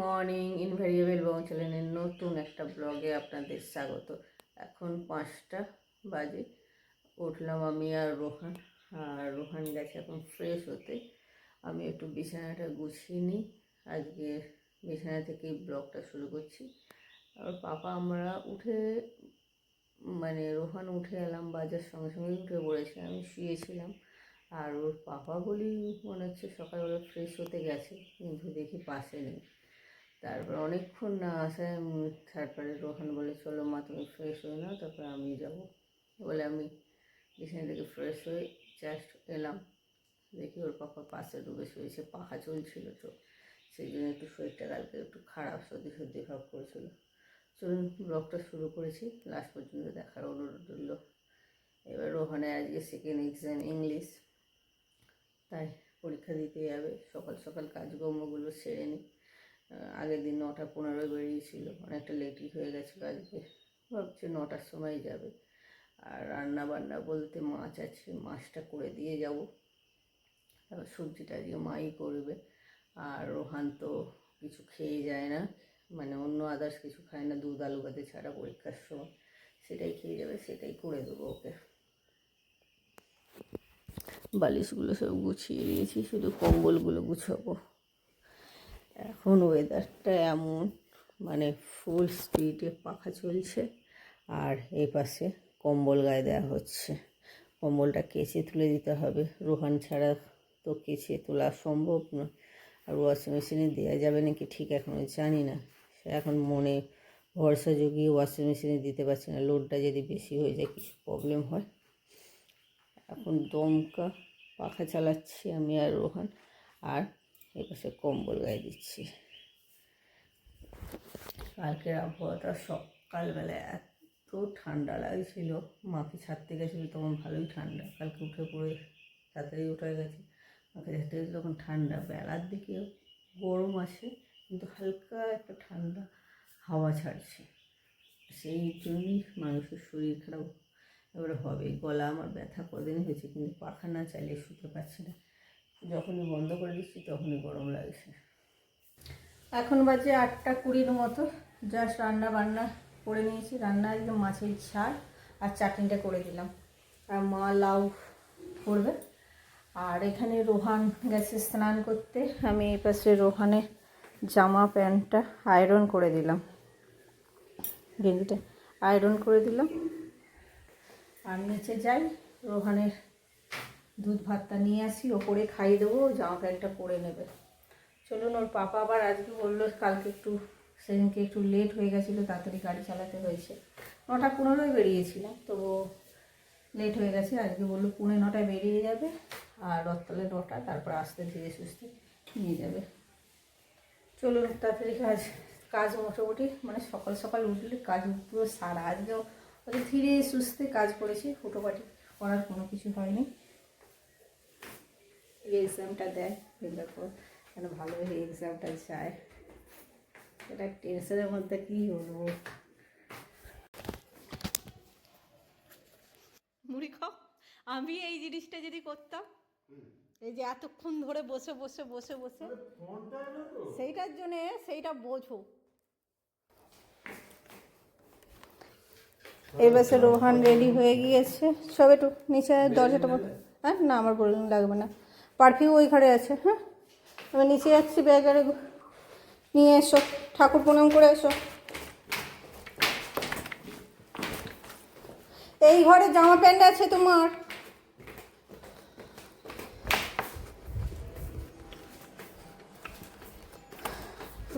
Morning invariable বং চ্যানেলের নতুন একটা ব্লগে আপনাদের স্বাগত। এখন পাঁচটা বাজে, উঠলাম আমি আর রোহান। আর রোহান গেছে এখন ফ্রেশ হতে। আমি একটু বিছানাটা গুছিয়ে নিই। আজকে বিছানা থেকেই ব্লগটা শুরু করছি। আর পাপা, আমরা উঠে মানে রোহান উঠে এলাম বাজার, সঙ্গে সঙ্গে উঠে পড়েছে। আমি শুয়েছিলাম। আর ওর পাপা বলি মনে হচ্ছে সকালবেলা ফ্রেশ হতে গেছে, কিন্তু দেখি পাশে নেই। তারপর অনেকক্ষণ না আসায় তারপরে রোহান বলে, চলো মা, তুমি ফ্রেশ হয়ে নাও, তারপরে আমি যাব। বলে আমি বিছানা থেকে ফ্রেশ হয়ে জাস্ট এলাম। দেখি ওর পাপা পাশে ডুবে শুয়েছে, পাখা চলছিল তো, সেই জন্য একটু শরীরটা কালকে একটু খারাপ, সর্দি সর্দি ভাব করেছিল। চলুন ব্লগটা শুরু করেছি লাস্ট পর্যন্ত দেখার অনুরোধ রইল। এবার রোহানের আজকে সেকেন্ড এক্সাম ইংলিশ তাই পরীক্ষা দিতে যাবে সকাল সকাল কাজকর্মগুলো সেরে নিই। আগের দিন নটা পনেরো বেরিয়েছিল, অনেকটা লেটই হয়ে গেছিল আজকে। ভাবছি নটার সময় যাবে। আর রান্না বান্না বলতে মাছ আছে, মাছটা করে দিয়ে যাব। তারপর সবজিটা আজকে মাই করবে। আর রোহান তো কিছু খেয়ে যায় না মানে অন্য আদার্স কিছু খায় না, দুধ আলু ভাতে ছাড়া পরীক্ষার সময়। সেটাই খেয়ে যাবে, সেটাই করে দেবো ওকে। বালিশগুলো সব গুছিয়ে দিয়েছি, শুধু কম্বলগুলো গুছাবো। এখন ওয়েদারটা এমন মানে ফুল স্পিডে পাখা চলছে। আর এই পাশে কম্বল গায়ে দেওয়া হচ্ছে। কম্বলটা কেচে তুলে দিতে হবে। রোহান ছাড়া তো কেচে তোলা সম্ভব নয়। আর ওয়াশিং মেশিনে দেওয়া যাবে নাকি ঠিক এখনও জানি না। সে এখন মনে ভরসা জুগিয়ে ওয়াশিং মেশিনে দিতে পারছি না। লোডটা যদি বেশি হয়ে যায়, কিছু প্রবলেম হয়। এখন দমকা পাখা চালাচ্ছি আমি আর রোহান। আর এপাশে কম্বল গায়ে দিচ্ছি। কালকের আবহাওয়াটা সকালবেলা এত ঠান্ডা লাগছিল, মাকে ছাড়তে গেছিল তখন ভালোই ঠান্ডা। কালকে উঠে পড়ে তাড়াতাড়ি উঠে গেছে। মাকে ছাড়তে গেছিল তখন ঠান্ডা, বেলার দিকে গরম আসে কিন্তু হালকা একটা ঠান্ডা হাওয়া ছাড়ছে। সেই জন্যই মানুষের শরীর খারাপ। এবারে হবে, গলা আমার ব্যথা কদিন হয়েছে, কিন্তু পাখা না চালিয়ে শুতে পারছি না। যখনই বন্ধ করে দিচ্ছি, তখনই গরম লাগছে। এখন বাজে আটটা কুড়ির মতো। জাস্ট রান্না বান্না করে নিয়েছি। রান্না একদম মাছের ঝাল আর চাটনিটা করে দিলাম। আর মা লাউ করবে আর এখানে রোহান গেছে স্নান করতে। আমি এই পাশে রোহানের জামা, প্যান্টটা আয়রন করে দিলাম। গেঞ্জিটা আয়রন করে দিলাম। আর নিচে যাই রোহানের দুধ ভাতটা নিয়ে আসি, ওপরে খাইয়ে দেবো জামা প্যান্টটা পরে নেবে। চলুন, ওর পাপা আবার আজকে বলল, কালকে একটু সেদিনকে একটু লেট হয়ে গেছিল, তাড়াতাড়ি গাড়ি চালাতে হয়েছে। নটা পনেরোই বেরিয়েছিলাম, তো লেট হয়ে গেছে, আজকে বলল পুনে নটায় বেরিয়ে যাবে, আর রথতলে নটা, তারপর আসতে ধীরে সুস্থে নিয়ে যাবে। চলুন, তাড়াতাড়ি কাজ কাজ মোটামুটি মানে সকাল সকাল উঠলে কাজ পুরো সারা। আজকেও ধীরে সুস্থে কাজ করেছি হুটোপাটি করার কোনো কিছু হয়নি। এই এক্সামটা দেয় দেখো যেন ভালোভাবে এক্সামটা চায় এটা টেনশনের মধ্যে কী হলো মুড়ি খাও। আমি এই জিনিসটা যদি করতাম এই যে এতক্ষণ ধরে বসে বসে বসে বসে সেইটার জন্যে সেইটা বোঝো। বাসে রোহান রেডি হয়ে গিয়েছে। সব একটু নিচে দরজাটা হ্যাঁ না আমার বলুন লাগবে না। পারফিউ ওই ঘরে আছে হ্যাঁ? আমি নিচে যাচ্ছি ব্যাগারে নিয়ে এসো, ঠাকুর প্রণাম করে এসো। এই ঘরে জামা প্যান্ট আছে তোমার।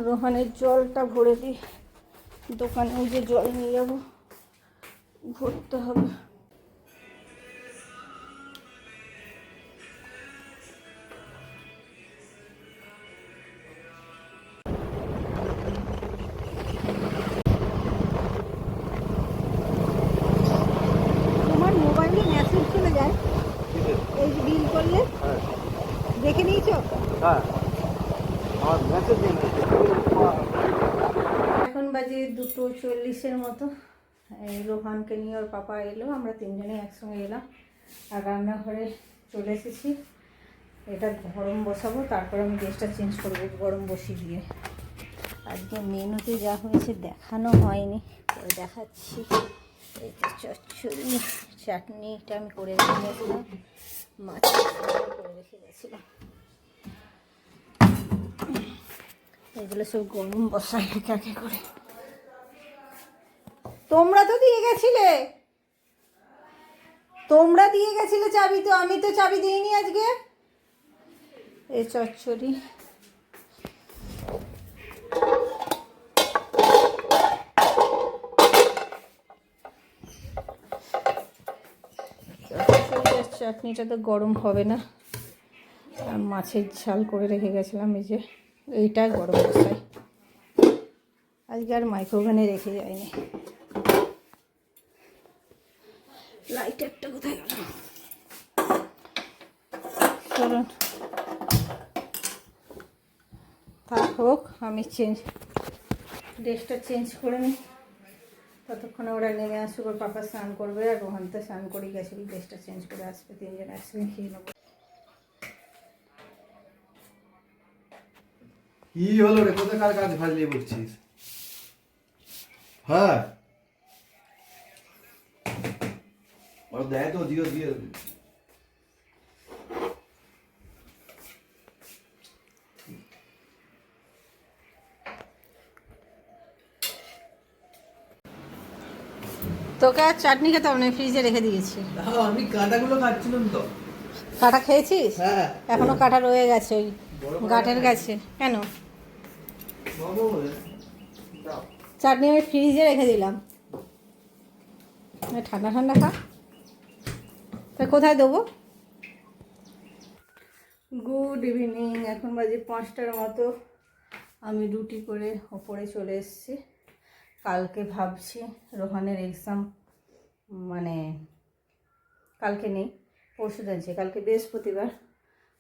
রোহানের জলটা ভরে দিই দোকানে যে জল নিয়ে যাব। ভরতে হবে। দুটো চল্লিশের মতো। এই রোহানকে নিয়ে ওর পাপা এলো, আমরা তিনজনে একসঙ্গে এলাম আর রান্নাঘরে চলে এসেছি। এটা গরম বসাবো, তারপর আমি গ্যাসটা চেঞ্জ করব গরম বসিয়ে দিয়ে। আজকে মেনুতে যা হয়েছে দেখানো হয়নি, পরে দেখাচ্ছি। এই যে চচ্চড়ি চাটনিটা আমি করে রেখে গেছিলাম ঝোল করে রেখে গেছিলাম এগুলো সব গরম বসাই কাকে করে। তোমরা তো দিয়ে গেছিলে। তোমরা দিয়ে গেছিলে চাবি তো, আমি তো চাবি দিইনি আজকে। এ চচ্চড়ি। চাটনিটা তো গরম হবে না। আর মাছের ঝাল করে রেখে গেছিলাম, এই যে এইটা গরম আজকে আর মাইক্রোওভেনে রেখে যায়নি লাইটারটা কোথায় গেল? চলুন। থাক হোক আমি চেঞ্জ ড্রেসটা চেঞ্জ করে নিই। ততক্ষণে ওরা নেমে আসুক ওর পাপা স্নান করবে আর রোহান তো স্নান করেই গেছে ড্রেসটা চেঞ্জ করে আসবে তিনজন একসঙ্গে খেয়ে নেব। কি হলো রে? কোথাকার কাজ ফাজলিয়ে বলছিস হ্যাঁ? ও দেয় তো দিও দিও তোকে আর চাটনি খেতে হবে না ফ্রিজে রেখে দিয়েছি। আমি কাঁটাগুলো খাচ্ছিলাম তো। কাটা খেয়েছিস? হ্যাঁ। এখনও কাটা রয়ে গেছে ওই গাঁটের গাছে। কেন? চাটনি আমি ফ্রিজে রেখে দিলাম। ঠান্ডা ঠান্ডা খা। তা কোথায় দেবো? গুড ইভিনিং এখন বাজে পাঁচটার মতো। আমি রুটি করে ওপরে চলে এসেছি। কালকে ভাবছি রোহানের এক্সাম মানে কালকে নেই, পরশু যাচ্ছে কালকে বৃহস্পতিবার।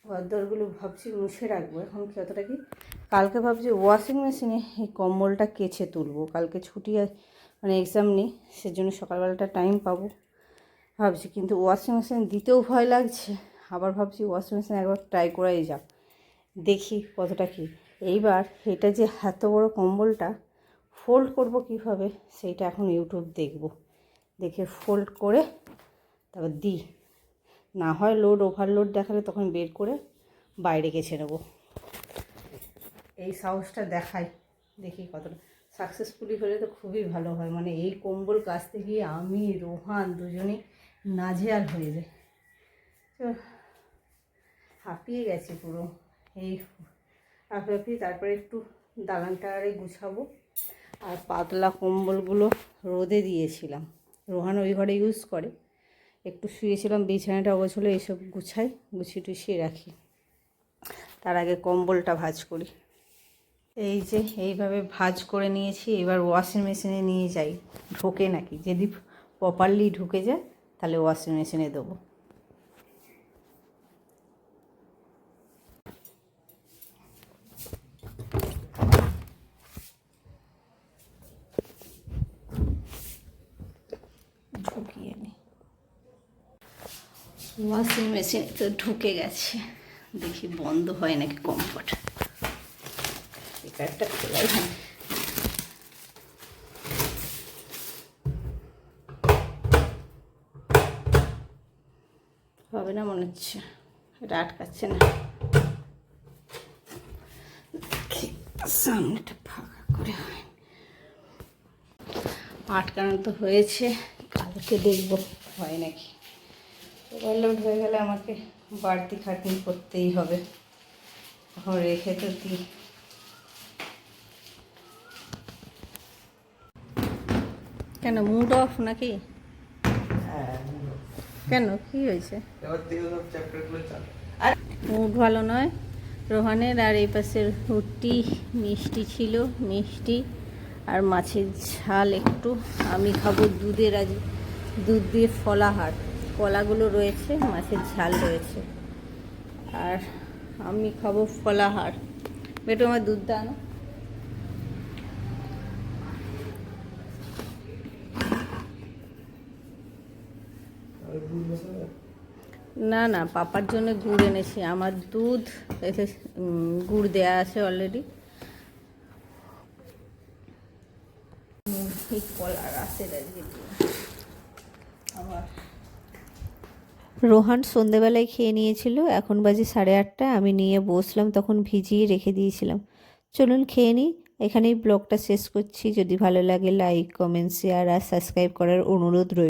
ঘরদরগুলো ভাবছি মুছে রাখব, এখন কি অতটা কি? কালকে ভাবছি ওয়াশিং মেশিনে এই কম্বলটা কেচে তুলবো। কালকে ছুটি মানে এক্সাম নেই, সেজন্য সকালবেলাটা টাইম পাবো। ভাবছি, কিন্তু ওয়াশিং মেশিন দিতেও ভয় লাগছে। আবার ভাবছি ওয়াশিং মেশিন একবার ট্রাই করাই যাক। দেখি কতটা কি। এইবার এটা যে এত বড় কম্বলটা ফোল্ড করব কীভাবে, সেইটা এখন ইউটিউব দেখব। দেখে ফোল্ড করে তারপর দিই। না হয় লোড ওভারলোড দেখালে তখন বের করে বাইরে গেছে নেব। এই সাহসটা দেখাই। দেখি কতটা সাকসেসফুলি হলে তো খুবই ভালো হয়। মানে এই কম্বল কাচতে গিয়ে আমি, রোহান দুজনেই নাজেহাল হয়ে যায় তো হাঁপিয়ে গেছে পুরো। এই হাঁপাহাঁপি, তারপরে একটু দালানটা আরে গুছাবো। আর পাতলা কম্বলগুলো রোদে দিয়েছিলাম। রোহান ওই ঘরে ইউজ করে। একটু শুয়েছিলাম, বিছানাটা অগোছলে এইসব গুছাই গুছিয়ে টুছিয়ে রাখি। তার আগে কম্বলটা ভাজ করি। এই যে এইভাবে ভাজ করে নিয়েছি, এবার ওয়াশিং মেশিনে নিয়ে যাই। ঢোকে নাকি? যদি প্রপারলি ঢুকে যায়, তাহলে ওয়াশিং মেশিনে দেবো। ঢুকিয়ে নি। ওয়াশিং মেশিন তো ঢুকে গেছে। দেখি বন্ধ হয় নাকি কমফর্ট একটা খোলাই হয়। হবে না মনে হচ্ছে। এটা আটকাচ্ছে না। সামনেটা ফাঁকা করে হয়। আটকানো তো হয়েছে, কালকে দেখব, হয় নাকি? ওভারলোড হয়ে গেলে আমাকে বাড়তি খাটনি করতেই হবে। এখন রেখে তো দিই। কেন মুড অফ নাকি? কেন কি হয়েছে? মুড ভালো নয়। রোহানের আর এই পাশের রুটি মিষ্টি ছিল মিষ্টি। আর মাছের ঝাল একটু। আমি খাব দুধের আজ দুধ দিয়ে ফলাহার কলাগুলো রয়েছে মাছের ঝাল রয়েছে। আর আমি খাব ফলাহার বেটু আমার দুধ আনো। না না পাপার জন্য গুড় এনেছি। আমার দুধ উম, গুড় দেয়া আছে অলরেডি রোহান সন্ধেবেলায় খেয়ে নিয়েছিল। এখন বাজে সাড়ে আটটা। আমি নিয়ে বসলাম তখন ভিজিয়ে রেখে দিয়েছিলাম। চলুন খেয়ে নিই। এখানেই ব্লগটা শেষ করছি। যদি ভালো লাগে লাইক কমেন্ট শেয়ার আর সাবস্ক্রাইব করার অনুরোধ রইল